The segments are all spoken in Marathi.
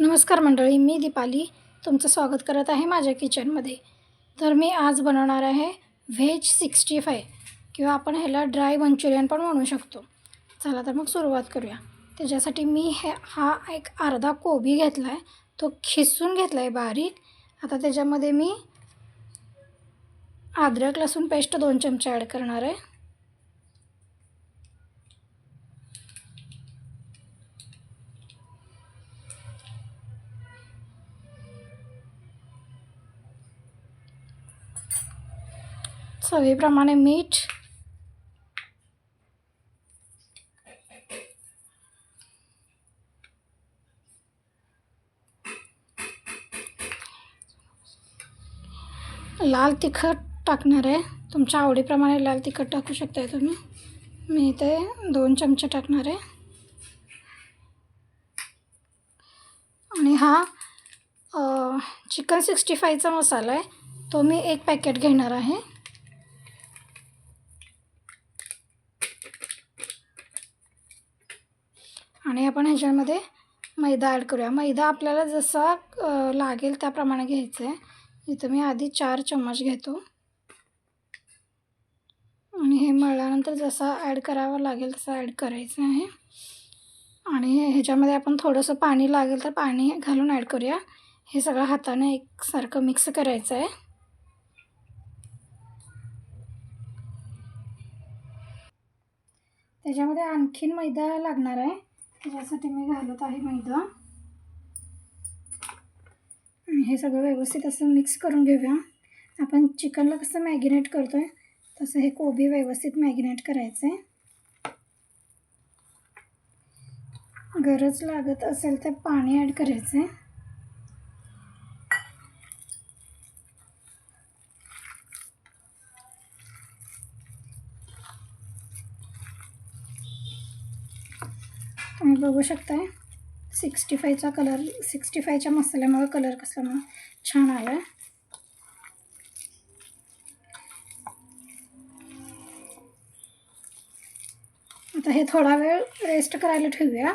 नमस्कार मंडळी मी दीपाली तुमचं स्वागत करत आहे माझ्या किचनमध्ये. तर मी आज बनवणार आहे व्हेज सिक्स्टी फाय किंवा आपण ह्याला ड्राय मंचुरियन पण म्हणू शकतो. चला तर मग सुरुवात करूया. त्याच्यासाठी मी हे हा एक अर्धा कोबी घेतला आहे तो खिसून घेतला आहे बारीक. आता त्याच्यामध्ये मी अद्रक लसूण पेस्ट दोन चमचे ॲड करणार आहे. चवीप्रमाणे मीठ लाल तिखट टाकणार आहे तुमच्या आवडीप्रमाणे लाल तिखट टाकू शकताय तुम्ही मी इथे दोन चमचे टाकणार आहे आणि हा चिकन सिक्स्टी फायचा मसाला आहे तो मी एक पॅकेट घेणार आहे. आणि आपण ह्याच्यामध्ये मैदा ॲड करूया. मैदा आपल्याला जसा लागेल त्याप्रमाणे घ्यायचं आहे. इथं मी आधी चार चम्मच घेतो. आणि हे मळल्यानंतर जसा ॲड करावा लागेल तसा ॲड करायचं आहे. आणि ह्याच्यामध्ये आपण थोडंसं पाणी लागेल तर पाणी घालून ॲड करूया. हे सगळं हाताने एकसारखं मिक्स करायचं आहे. त्याच्यामध्ये आणखीन मैदा लागणार आहे. त्याच्यासाठी मी घालत आहे मैदा. हे सगळं व्यवस्थित असं मिक्स करून घेऊया. आपण चिकनला कसं मॅगिनेट करतो आहे तसं हे कोबी व्यवस्थित मॅगिनेट करायचं आहे गरज लागत असेल तर पाणी ॲड करायचं आहे तुम्ही बघू शकताय. सिक्स्टी फायचा कलर सिक्स्टी फायच्या मसाल्यामुळे कलर कसला मग? छान आला आहे आता हे थोडा वेळ रेस्ट करायला ठेवूया.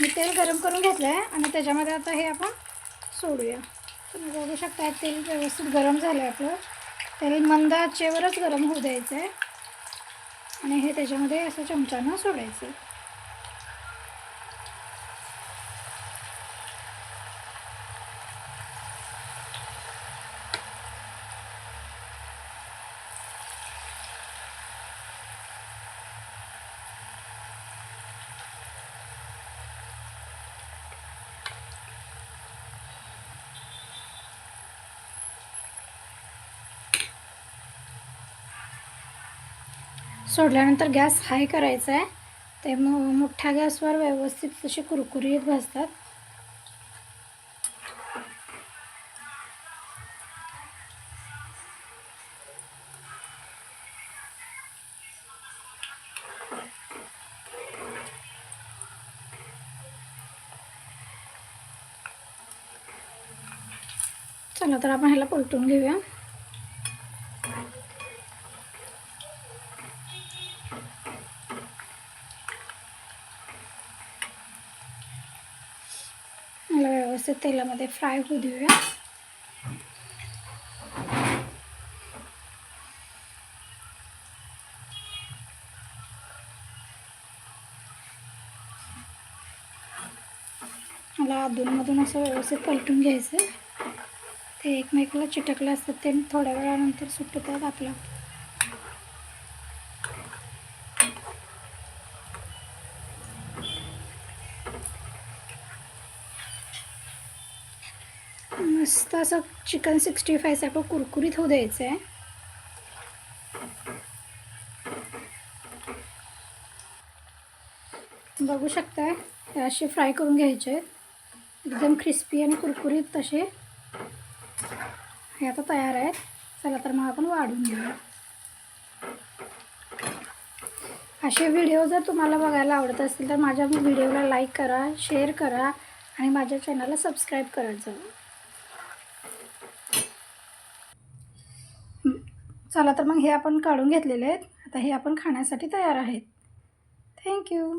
मी तेल गरम करून घेतलं आहे आणि त्याच्यामध्ये आता हे आपण सोडूया. तुम्ही बघू शकता तेल व्यवस्थित गरम झालं आहे आपलं. तेल मंद आचेवरच गरम होऊ द्यायचं आहे आणि हे त्याच्यामध्ये असं चमच्यानं सोडायचं. सोडल्यानंतर गॅस हाय करायचा आहे. ते मग मोठ्या गॅसवर व्यवस्थित तसे कुरकुरीत भाजतात चला तर आपण ह्याला पलटून घेऊया. थोडंसं तेलामध्ये फ्राय होऊ देऊया. मला अधूनमधून असं व्यवस्थित पलटून घ्यायचं ते एकमेकाला चिटकलं असतं ते थोड्या वेळानंतर सुटतात आपलं मस्त असं चिकन सिक्स्टी फायसारखं कुरकुरीत होऊ द्यायचं आहे बघू शकताय असे फ्राय करून घ्यायचे. आहेत एकदम क्रिस्पी आणि कुरकुरीत तसे. हे आता तयार आहेत. चला तर मग आपण वाढून घेऊया. असे व्हिडिओ जर तुम्हाला बघायला आवडत असतील तर माझ्या व्हिडिओला लाईक करा शेअर करा आणि माझ्या चॅनलला सबस्क्राईब जाऊ चला तर मग हे आपण काढून घेतलेले आहेत. आता हे आपण खाण्यासाठी तयार आहेत. थँक्यू